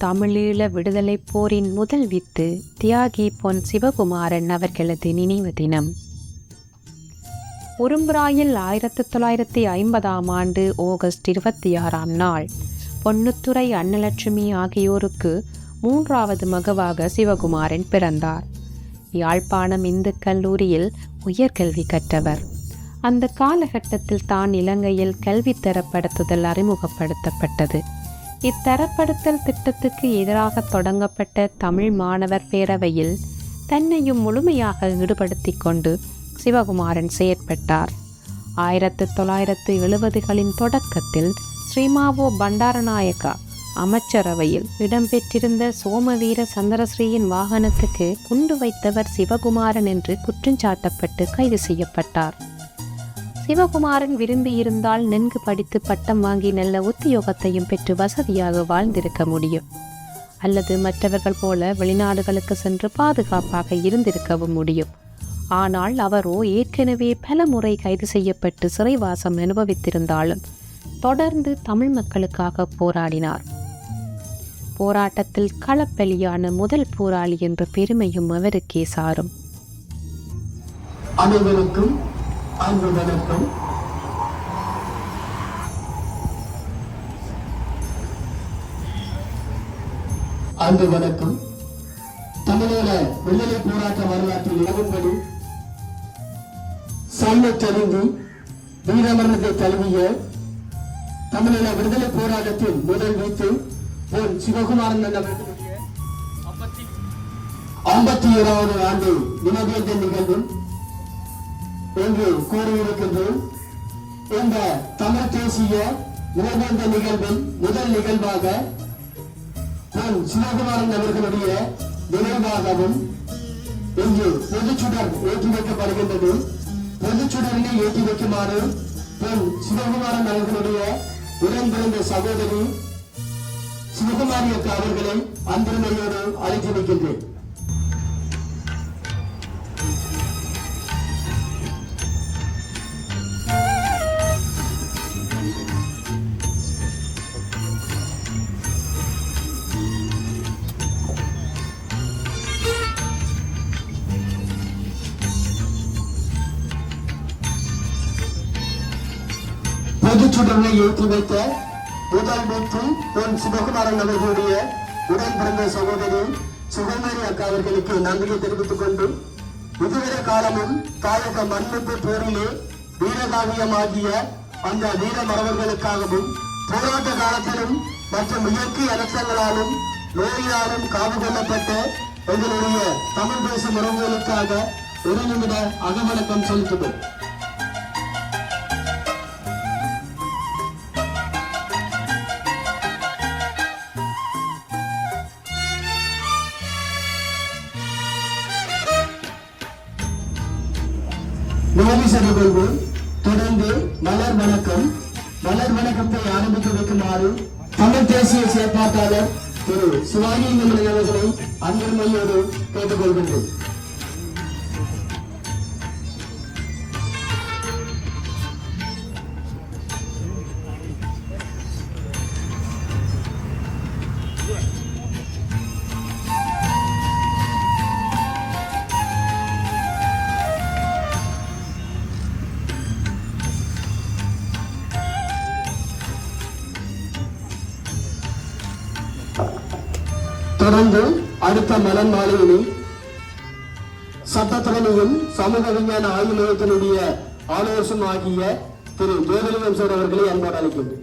தமிழீழ விடுதலைப் போரின் முதல் வித்து தியாகி பொன் சிவகுமாரன் அவர்களது நினைவு தினம். உரும்புராயில் ஆயிரத்தி தொள்ளாயிரத்தி ஐம்பதாம் ஆண்டு ஆகஸ்ட் இருபத்தி ஆறாம் நாள். பொன்னுத்துறை அன்னலட்சுமி ஆகியோருக்கு மூன்றாவது மகவாக சிவகுமாரன் பிறந்தார். யாழ்ப்பாணம் இந்து கல்லூரியில் உயர்கல்வி கற்றவர். அந்த காலகட்டத்தில் தான் இலங்கையில் கல்வி தரப்படுத்துதல் அறிமுகப்படுத்தப்பட்டது. இத்தரப்படுத்தல் திட்டத்துக்கு எதிராக தொடங்கப்பட்ட தமிழ் மாணவர் பேரவையில் தன்னையும் முழுமையாக ஈடுபடுத்திக் கொண்டு சிவகுமாரன் செயற்பட்டார். ஆயிரத்து தொள்ளாயிரத்து எழுபதுகளின் தொடக்கத்தில் ஸ்ரீமாவோ பண்டாரநாயக்கா அமைச்சரவையில் இடம்பெற்றிருந்த சோமவீர சந்திரஸ்ரீயின் வாகனத்துக்கு குண்டு வைத்தவர் சிவகுமாரன் என்று குற்றஞ்சாட்டப்பட்டு கைது செய்யப்பட்டார். சிவகுமாரன் விரும்பியிருந்தால் நன்கு படித்து பட்டம் வாங்கி நல்ல உத்தியோகத்தையும் பெற்று வசதியாக வாழ்ந்திருக்க முடியும். அல்லது மற்றவர்கள் போல வெளிநாடுகளுக்கு சென்று பாதுகாப்பாக இருந்திருக்கவும் முடியும். ஆனால் அவரோ ஏற்கனவே பல முறை கைது செய்யப்பட்டு சிறைவாசம் அனுபவித்திருந்தாலும் தொடர்ந்து தமிழ் மக்களுக்காக போராடினார். போராட்டத்தில் களப்பலியான முதல் போராளி என்ற பெருமையும் அவருக்கே சாரும். அனைவருக்கும் அன்பு வணக்கம். அன்பு வணக்கம். தமிழீழ விடுதலை போராட்ட வரலாற்றில் இளவும்படி தெரிந்து வீரமரணத்தை தழுவிய தமிழீழ விடுதலை போராட்டத்தில் முதல் வைத்து பொன் சிவகுமாரன் அவர்களுடைய ஐம்பத்தி ஏழாவது ஆண்டு நினைவேந்த நிகழ்வும் என்று கூறியிருக்கின்றோம் இந்த தமிழ் தேசிய நினைவேந்த நிகழ்வின் முதல் நிகழ்வாக பொன் சிவகுமாரன் அவர்களுடைய நினைவாகவும் இன்று பொதுச்சுடர் ஏற்றி வைக்கப்படுகின்றது. பொதுச்சுடரினை ஏற்றி வைக்குமாறு பொன் சிவகுமாரன் அவர்களுடைய உடன்பிறந்த சகோதரி சிவகுமாரி அக்கா அவர்களை அன்புரிமையோடு அழைத்து வைக்கின்றேன் பொதுச்சுடரை ஏற்றி வைத்த முதல் வெற்றி என் சிவகுமாரன் அவர்களுடைய உடன் பிறந்த சகோதரி சுகமாரி அக்கா அவர்களுக்கு நன்றியை தெரிவித்துக் கொண்டு இதுவரை காலமும் தாயக மண்ணுக்கு போரிலே வீரகாவியமாகிய அந்த வீர மரபர்களுக்காகவும் போராட்ட காலத்திலும் மற்றும் இயற்கை அரசங்களாலும் நோயினாலும் காவு கொள்ளப்பட்ட எங்களுடைய தமிழ் பேசும் உறவுகளுக்காக ஒரு நிமிட அகவணக்கம் செலுத்துவோம். நிகழ்வு தொடர்ந்து மலர் வணக்கம். மலர் வணக்கத்தை ஆரம்பித்து வைக்குமாறு தமிழ் தேசிய செயற்பாட்டாளர் திரு சிவாஜி அவர்களை அன்பர்மையோடு கேட்டுக்கொள்கின்றேன். தொடர்ந்து அடுத்த மலர் மாலையினை சட்டத்துறையும் சமூக விஞ்ஞான ஆய்வு மையத்தினுடைய ஆலோசனை ஆகிய திரு ஜோதிலிங்கம் சார் அவர்களை அன்போடு அளிக்கின்றேன்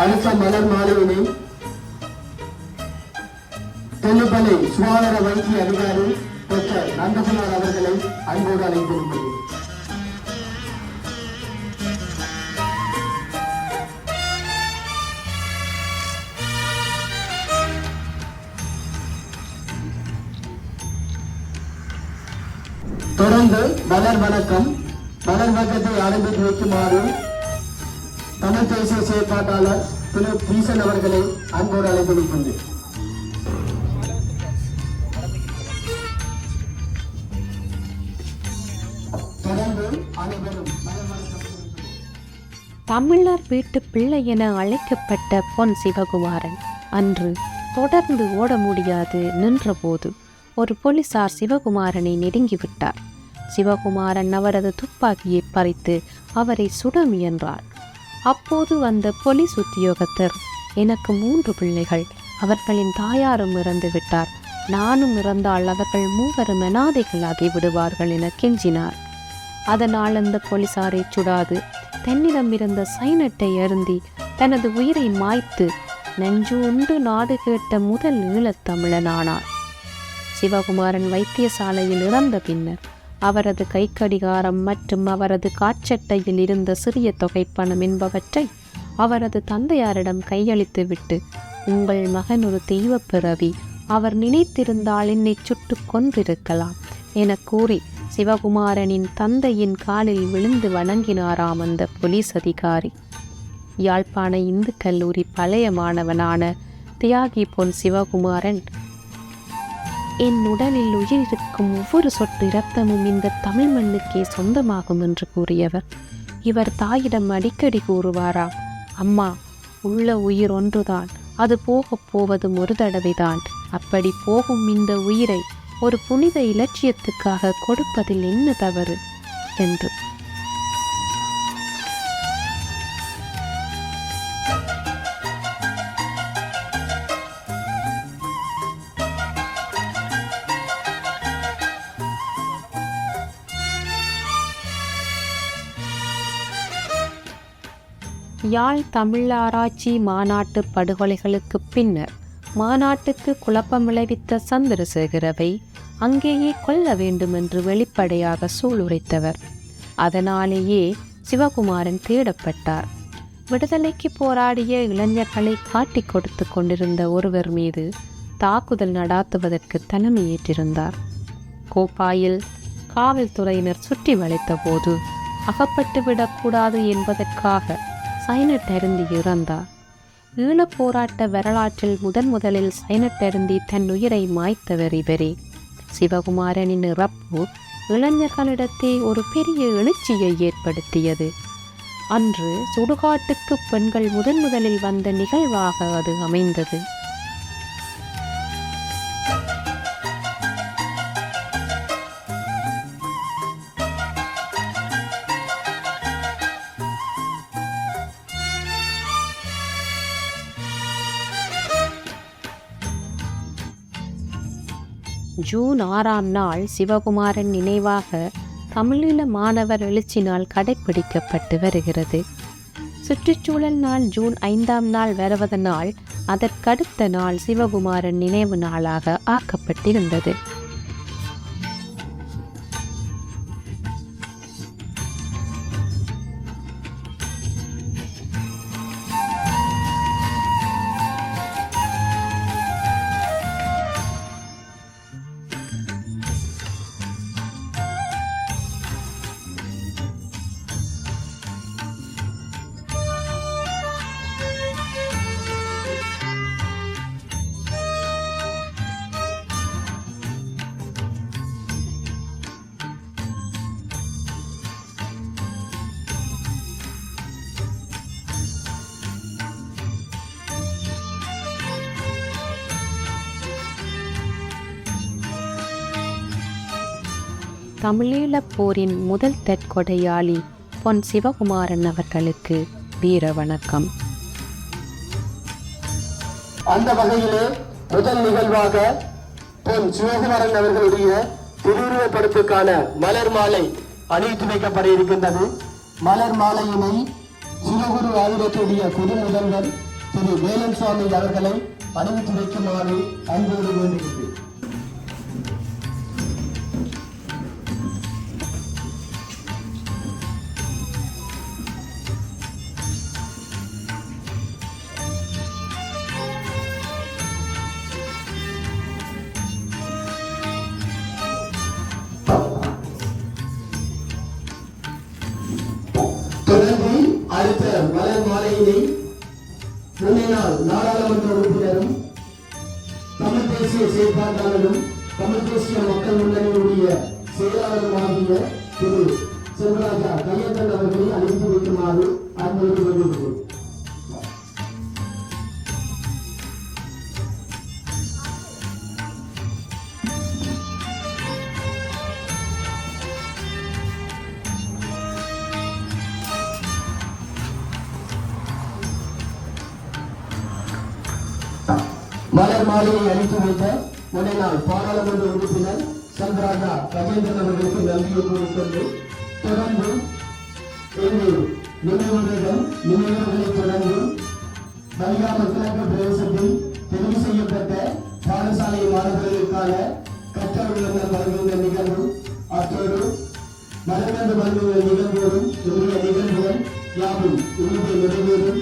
அழுத்த மலர் மாலையினை தெல்லுப்பள்ளி சுகாதார வைத்திய அதிகாரி டாக்டர் நந்தகுமார் அவர்களை அன்போடு அழைத்திருக்கிறேன். தொடர்ந்து மலர் வணக்கம். மலர் வணக்கத்தை ஆரம்பித்து வைக்குமாறு தமிழ் தேசிய செயற்பாட்டாளர் திரு பீசன் அவர்களை அன்போடு அழைப்பு வைக்கின்றேன் தமிழர் வீட்டு பிள்ளை என அழைக்கப்பட்ட பொன் சிவகுமாரன் அன்று தொடர்ந்து ஓட முடியாது நின்றபோது ஒரு போலீசார் சிவகுமாரனை நெருங்கிவிட்டார். சிவகுமாரன் அவரது துப்பாக்கியை பறித்து அவரை சுட முயன்றார். அப்போது வந்த போலீஸ் உத்தியோகத்தர் எனக்கு மூன்று பிள்ளைகள். அவர்களின் தாயாரும் இறந்து விட்டார். நானும் இறந்தால் அவர்கள் மூவரும் அனாதைகளாகி விடுவார்கள் என கெஞ்சினார். அதனால் அந்த போலீசாரை சுடாது. தன்னிடம் இருந்த சைனட்டை அருந்தி தனது உயிரை மாய்த்து நெஞ்சு உண்டு நாடு கேட்ட முதல் ஈழத்தமிழனானார் சிவகுமாரன் வைத்தியசாலையில் இறந்த பின்னர் அவரது கைக்கடிகாரம் மற்றும் அவரது காட்சட்டையில் இருந்த சிறிய தொகைப்பணம் என்பவற்றை அவரது தந்தையாரிடம் கையளித்துவிட்டு உங்கள் மகன் ஒரு தெய்வ பிறவி அவர் நினைத்திருந்தால் என்னை சுட்டுக் கொன்றிருக்கலாம் என கூறி சிவகுமாரனின் தந்தையின் காலில் விழுந்து வணங்கினாராம் அந்த போலீஸ் அதிகாரி. யாழ்ப்பாண இந்து கல்லூரி பழைய மாணவனான தியாகி பொன் சிவகுமாரன் என் உடலில் உயிர் இருக்கும் ஒவ்வொரு சொட்டு இரத்தமும் இந்த தமிழ் மண்ணுக்கே சொந்தமாகும் என்று கூறியவர். இவர் தாயிடம் அடிக்கடி கூறுவாரா அம்மா உள்ள உயிர் ஒன்றுதான் அது போகப் போவதும் ஒரு தடவைதான். அப்படி போகும் இந்த உயிரை ஒரு புனித இலட்சியத்துக்காக கொடுப்பதில் என்ன தவறு? என்று யாழ் தமிழ் ஆராய்ச்சி மாநாட்டு படுகொலைகளுக்குப் பின்னர் மாநாட்டுக்கு குழப்பம் விளைவித்த சந்திரசேகரவை அங்கேயே கொல்ல வேண்டும் என்று வெளிப்படையாக சூளுரைத்தவர். அதனாலேயே சிவகுமாரன் தேடப்பட்டார். விடுதலைக்கு போராடிய இளைஞர்களை காட்டிக் கொடுத்து கொண்டிருந்த ஒருவர் மீது தாக்குதல் நடாத்துவதற்கு தலைமையேற்றிருந்தார். கோப்பாயில் காவல்துறையினர் சுற்றி வளைத்தபோது அகப்பட்டு விடக்கூடாது என்பதற்காக சைனட் இறந்தார் ஈழப் போராட்ட வரலாற்றில் முதன் முதலில் சைனட் தன் உயிரை மாய்த்தவர் இவரே. சிவகுமாரனின் இறப்பு இளைஞர்களிடத்தே ஒரு பெரிய எழுச்சியை ஏற்படுத்தியது. அன்று சுடுகாட்டுக்கு பெண்கள் முதன் முதலில் வந்த நிகழ்வாக அது அமைந்தது. ஜூன் ஆறாம் நாள் சிவகுமாரன் நினைவாக தமிழீழ மாணவர் எழுச்சி நாள் கடைப்பிடிக்கப்பட்டு வருகிறது. சுற்றுச்சூழல் நாள் ஜூன் ஐந்தாம் நாள் வருவதனால் அதற்கடுத்த நாள் சிவகுமாரன் நினைவு நாளாக ஆக்கப்பட்டிருந்தது. தமிழீழப் போரின் முதல் தற்கொடையாளி பொன் சிவகுமாரன் அவர்களுக்கு வீர வணக்கம். அந்த வகையிலே முதல் நிகழ்வாக பொன் சிவகுமாரன் அவர்களுடைய திருவுருவப்படத்துக்கான மலர் மாலை அணிவித்து வைக்கப்பட இருக்கின்றது. மலர் மாலையினை சிவகுரு ஆயுதத்துடைய குரு முதல்வர் திரு வேலன் சுவாமி அவர்களை அணிவித்து வைக்குமாறு அன்போடு வேண்டுகிறேன் தொடர்ந்து அடுத்த நாடாளுமன்ற உறுப்பினரும் தமிழ் தேசிய செயற்பாட்டாளரும் தமிழ் தேசிய மக்கள் முன்னணியுடைய செயலாளருமாகிய திரு செல்வராஜா கையத்தன் அவர்களை அழைத்து வைக்குமாறு அறிவுறுத்தி வருகிறேன் மலர் மாலையை அளித்து வைத்த முன்னாள் பாராளுமன்ற உறுப்பினர் சந்திராஜா கஜேந்திரன் அவர்களுக்கு நன்றியை கூறிக்கொண்டு தொடர்ந்து எங்கள் நினைவுகளிடம் நினைவுகளை தொடர்ந்து பலிகாம கிழக்கு பிரதேசத்தில் தெரிவு செய்யப்பட்ட பாடசாலை மாணவர்களுக்கான கற்றவர்களுடன் வருகின்ற நிகழ்வு. அத்தோடு மரக்கன்று வருகின்ற நிகழ்வோடும் இன்றைய நிகழ்வுகள் யாவும் இங்கே நிறைவேறும்.